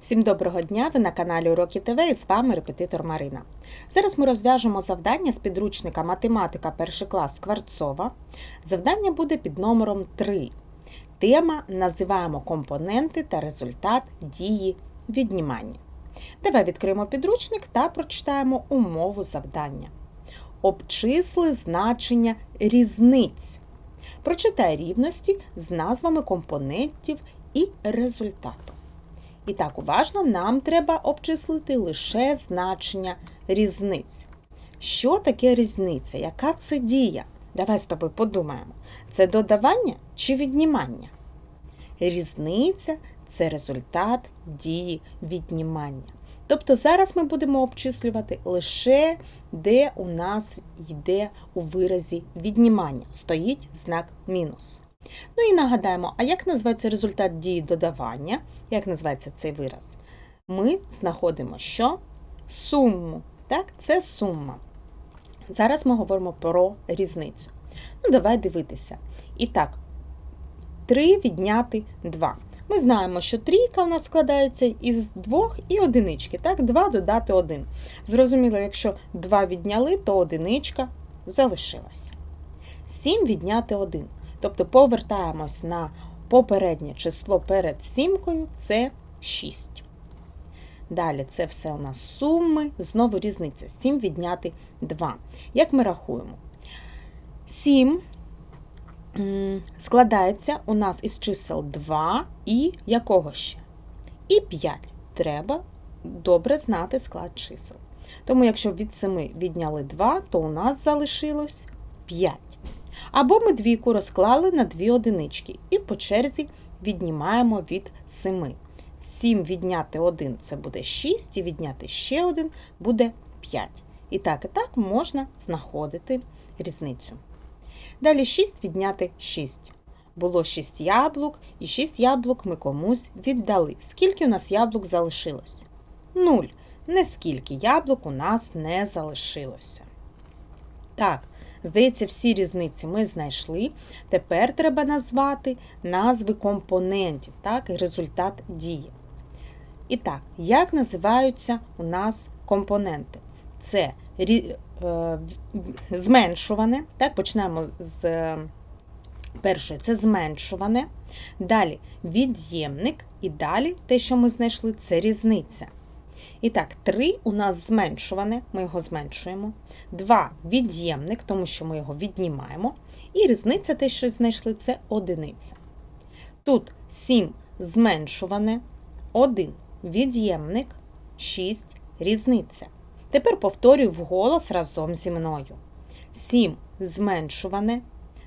Всім доброго дня! Ви на каналі Уроки ТВ і з вами репетитор Марина. Зараз ми розв'яжемо завдання з підручника Математика 1 клас Скворцова. Завдання буде під номером 3. Тема називаємо компоненти та результат дії віднімання. Давай відкриємо підручник та прочитаємо умову завдання. Обчисли значення різниць. Прочитай рівності з назвами компонентів і результату. І так, уважно, нам треба обчислити лише значення різниць. Що таке різниця? Яка це дія? Давай з тобою подумаємо. Це додавання чи віднімання? Різниця це результат дії віднімання. Тобто зараз ми будемо обчислювати лише де у нас йде у виразі віднімання, стоїть знак мінус. Ну і нагадаємо, а як називається результат дії додавання? Як називається цей вираз? Ми знаходимо що? Суму. Так, це сума. Зараз ми говоримо про різницю. Ну, давай дивитися. І так, 3 відняти 2. Ми знаємо, що трійка у нас складається із двох і одинички. Так, 2 додати 1. Зрозуміло, якщо 2 відняли, то одиничка залишилася. 7 відняти 1. Тобто повертаємось на попереднє число перед сімкою це 6. Далі це все у нас суми, знову різниця. 7 відняти 2. Як ми рахуємо? 7 складається у нас із чисел 2 і якого ще? І 5. Треба добре знати склад чисел. Тому, якщо від 7 відняли 2, то у нас залишилось 5. Або ми двійку розклали на дві одинички і по черзі віднімаємо від 7. 7 відняти 1 це буде 6, і відняти ще 1 буде 5. І так, і так можна знаходити різницю. Далі 6 відняти 6. Було 6 яблук, і 6 яблук ми комусь віддали. Скільки у нас яблук залишилось? 0. Нескільки яблук у нас не залишилося. Так, здається, всі різниці ми знайшли. Тепер треба назвати назви компонентів, так, і результат дії. І так, як називаються у нас компоненти? Це е, зменшуване. Так, Почнемо з е, першої це зменшуване. Далі від'ємник, і далі те, що ми знайшли, це різниця. І так, 3 у нас зменшуване, ми його зменшуємо. 2 від'ємник, тому що ми його віднімаємо. І різниця, те, що знайшли, це одиниця. Тут 7 зменшуване, 1 від'ємник, 6 різниця. Тепер повторюю вголос разом зі мною. 7 зменшуване,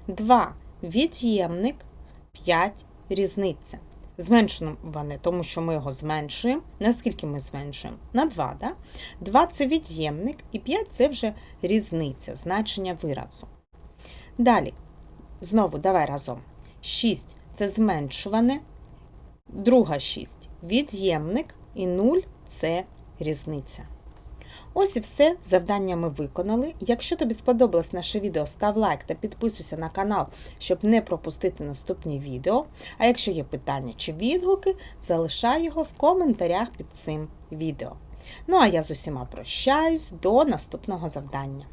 2 від'ємник, 5 різниця. Зменшуване, тому що ми його зменшуємо. Наскільки ми зменшуємо? На 2. Да? 2 це від'ємник, і 5 це вже різниця, значення виразу. Далі, знову давай разом. 6 це зменшуване, друга 6 від'ємник, і 0 це різниця. Ось і все, завдання ми виконали. Якщо тобі сподобалось наше відео, став лайк та підписуйся на канал, щоб не пропустити наступні відео. А якщо є питання чи відгуки, залишай його в коментарях під цим відео. Ну а я з усіма прощаюсь до наступного завдання.